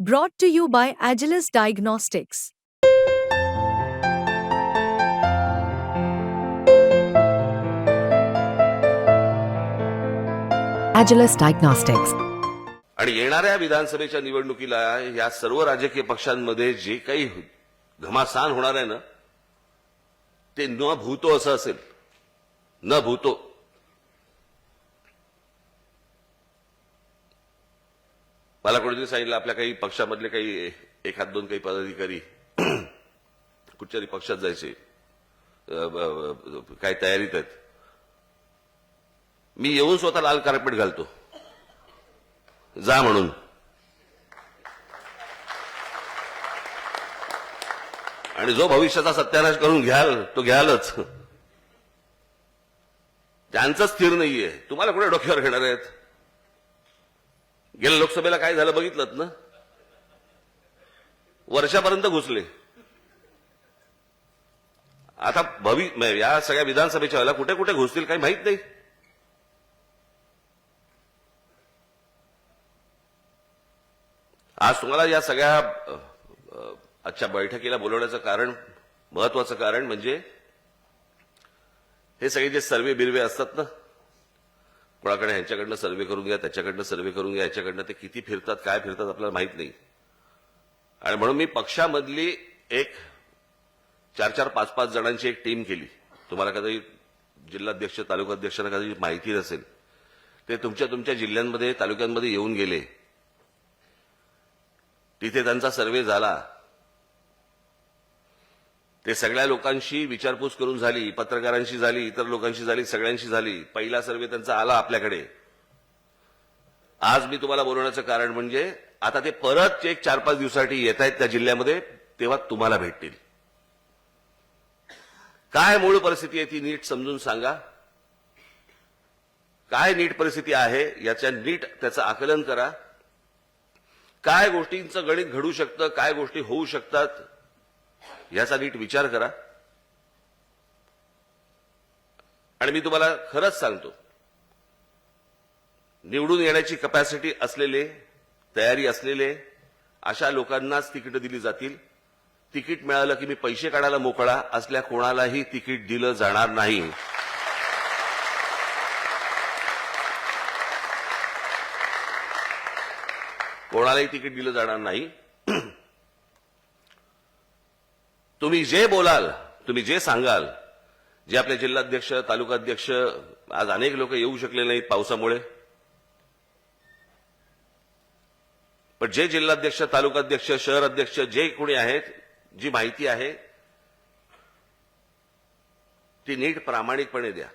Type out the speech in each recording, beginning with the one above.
Brought to you by Agilis Diagnostics. Agilis Diagnostics. आणि येणाऱ्या विधानसभेच्या निवडणुकीला या सर्व राजकीय पक्षांमध्ये जे काही घमासान होणार आहे ना ते न भूतो असं असेल न भूतो मला कोणीतरी सांगितलं आपल्या काही पक्षामधले काही एखाद दोन काही पदाधिकारी कुठच्या तरी पक्षात जायचे काही काय तयारीत आहेत. मी येऊन स्वतः लाल कार्पेट घालतो. जा म्हणून. आणि जो भविष्याचा सत्यानाश करून घ्याल तो घ्यालच. त्यांचं स्थिर नाहीये. तुम्हाला कुठे डोक्यावर घेणार आहेत? गेल्या लोकसभेला काय झालं बघितलं ना? वर्षापर्यंत घुसले. आता भवि या सगळ्या विधानसभेच्या वेळेला कुठे कुठे घुसतील काही माहीत नाही. आज तुम्हाला या सगळ्या आजच्या बैठकीला बोलवण्याचं कारण महत्वाचं कारण म्हणजे हे सगळे जे सर्वे बिरवे असतात ना कोणाकडे ह्यांच्याकडनं सर्वे करून घ्या त्याच्याकडनं सर्वे करून घ्या ह्याच्याकडनं ते किती फिरतात काय फिरतात आपल्याला माहीत नाही. आणि म्हणून मी पक्षामधली एक चार चार पाच पाच जणांची एक टीम केली. तुम्हाला कदाचित जिल्हाध्यक्ष तालुकाध्यक्षांना कदाचित माहिती नसेल. ते तुमच्या तुमच्या जिल्ह्यांमध्ये तालुक्यांमध्ये येऊन गेले. तिथे त्यांचा सर्वे झाला. ते सगळ्या लोकांशी विचारपूस करून झाली पत्रकारांशी झाली इतर लोकांशी झाली सगळ्यांशी झाली. पहिला सर्वे त्यांचा आला आपल्याकडे. आज मी तुम्हाला बोलवण्याचं कारण म्हणजे आता ते परत एक चार पाच दिवसासाठी येत आहेत त्या जिल्ह्यामध्ये तेव्हा तुम्हाला भेटतील. काय मूळ परिस्थिती आहे ती नीट समजून सांगा. काय नीट परिस्थिती आहे याच्या नीट त्याचं आकलन करा. काय गोष्टींचं गणित घडू शकतं काय गोष्टी होऊ शकतात ह्याचा नीट विचार करा. आणि मी तुम्हाला खरंच सांगतो निवडून येण्याची कपॅसिटी असलेले तयारी असलेले अशा लोकांनाच तिकीट दिली जातील. तिकीट मिळालं की मी पैसे काढायला मोकळा असल्या कोणालाही तिकीट दिलं जाणार नाही. कोणालाही तिकीट दिलं जाणार नाही. तुम्ही जे बोलाल तुम्ही जे सांगाल जे आपले जिल्हाध्यक्ष तालुकाध्यक्ष आज अनेक लोक येऊ शकले नाहीत पावसामुळे. पण जे जिल्हाध्यक्ष तालुकाध्यक्ष शहर अध्यक्ष जे कोणी आहेत जी माहिती आहे ती नीट प्रामाणिकपणे द्या.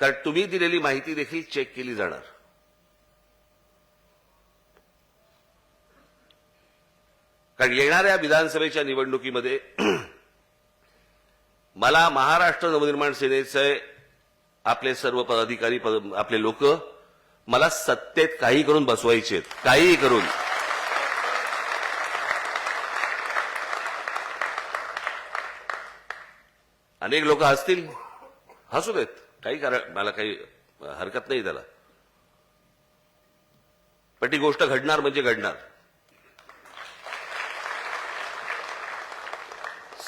कारण तुम्ही दिलेली माहिती देखील चेक केली जाणार. कारण येणाऱ्या विधानसभेच्या निवडणुकीमध्ये मला महाराष्ट्र नवनिर्माण सेनेचे आपले सर्व पदाधिकारी पद- आपले लोक मला सत्तेत काही करून बसवायचे आहेत. काहीही करून. अनेक लोक हसतील. हसू देत. काही कारण मला काही हरकत नाही त्याला. पण ती गोष्ट घडणार म्हणजे घडणार.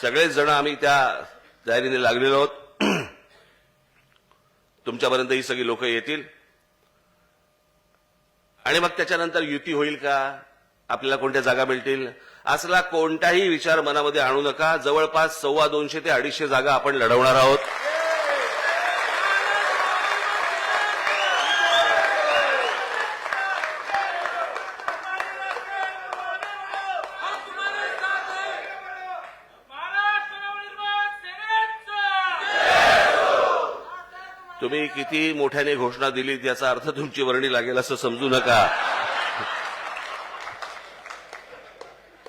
सगळेच जण आम्ही त्या तयारीने लागलेलो आहोत. तुमच्यापर्यंत ही सगळी लोक येतील. आणि मग त्याच्यानंतर युती होईल का? आपल्याला कोणत्या जागा मिळतील? असला कोणताही विचार मनामध्ये आणू नका. जवळपास सव्वा दोनशे ते अडीचशे जागा आपण लढवणार आहोत महाराष्ट्र नवनिर्माण सेनेचा तुम्ही किती मोठ्याने घोषणा दिली याचा अर्थ तुमची वर्णी लागेल असं समजू नका.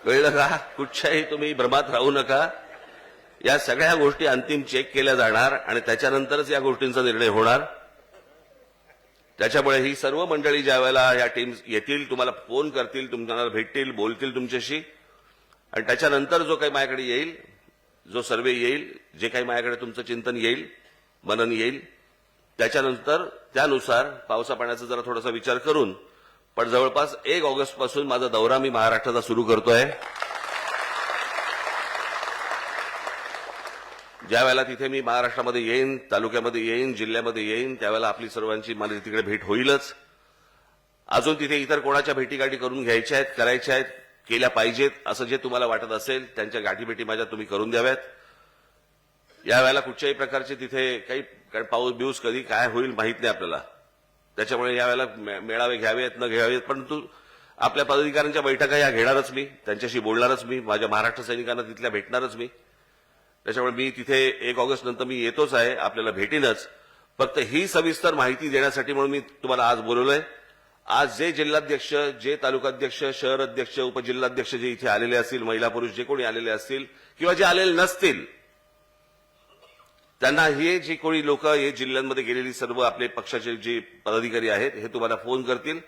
कळलं का? कुठच्याही तुम्ही भ्रमात राहू नका. या सगळ्या गोष्टी अंतिम चेक केल्या जाणार आणि त्याच्यानंतरच या गोष्टींचा निर्णय होणार. त्याच्यामुळे ही सर्व मंडळी ज्या वेळेला या टीम्स येतील तुम्हाला फोन करतील तुम्हाला भेटतील बोलतील तुमच्याशी. आणि त्याच्यानंतर जो काही माझ्याकडे येईल जो सर्वे येईल जे काही माझ्याकडे तुमचं चिंतन येईल मनन येईल त्याच्यानंतर त्यानुसार पावसा पाण्याचा जरा थोडासा विचार करून पण जवळपास एक ऑगस्टपासून माझा दौरा मी महाराष्ट्राचा सुरू करतोय. ज्या वेळेला तिथे मी महाराष्ट्रामध्ये येईन तालुक्यामध्ये येईन जिल्ह्यामध्ये येईन त्यावेळेला आपली सर्वांची मला तिकडे भेट होईलच. अजून तिथे इतर कोणाच्या भेटीगाठी करून घ्यायच्या आहेत करायच्या आहेत केल्या पाहिजेत असं जे तुम्हाला वाटत असेल त्यांच्या गाठीभेटी माझ्या तुम्ही करून द्याव्यात. यावेळेला कुठच्याही प्रकारचे तिथे काही कारण पाऊस बिऊस कधी काय होईल माहीत नाही आपल्याला. त्याच्यामुळे यावेळेला मेळावे घ्यावेत न घ्यावेत परंतु आपल्या पदाधिकाऱ्यांच्या बैठका या घेणारच मी. त्यांच्याशी बोलणारच मी. माझ्या महाराष्ट्र सैनिकांना तिथल्या भेटणारच मी. त्याच्यामुळे मी तिथे एक ऑगस्ट नंतर मी येतोच आहे. आपल्याला भेटीनच. फक्त ही सविस्तर माहिती देण्यासाठी म्हणून मी तुम्हाला आज बोलवलंय. आज जे जिल्हाध्यक्ष जे तालुकाध्यक्ष शहर अध्यक्ष उपजिल्हाध्यक्ष जे इथे आलेले असतील महिला पुरुष जे कोणी आलेले असतील किंवा जे आलेले नसतील त्यांना हे जे कोणी लोक हे जिल्ह्यांमध्ये गेलेली सर्व आपले पक्षाचे जे पदाधिकारी आहेत हे तुम्हाला फोन करतील.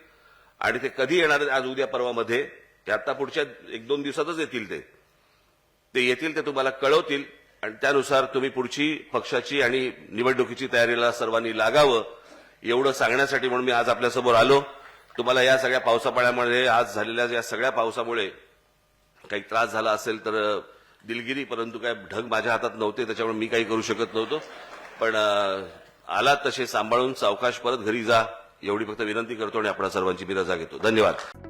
आणि ते कधी येणार आहेत आज उद्या परवामध्ये ते आता पुढच्या एक दोन दिवसातच येतील ते. ते येतील ते तुम्हाला कळवतील. आणि त्यानुसार तुम्ही पुढची पक्षाची आणि निवडणुकीची तयारीला सर्वांनी लागावं एवढं सांगण्यासाठी म्हणून मी आज आपल्यासमोर आलो. तुम्हाला या सगळ्या पावसापाण्यामध्ये आज झालेल्या या सगळ्या पावसामुळे काही त्रास झाला असेल तर दिलगिरी परंतु काय ढग माझ्या हातात नव्हते त्याच्यामुळे मी काही करू शकत नव्हतो. पण आला तसे सांभाळून सावकाश परत घरी जा एवढी फक्त विनंती करतो आणि आपल्या सर्वांची मी रजा घेतो. धन्यवाद.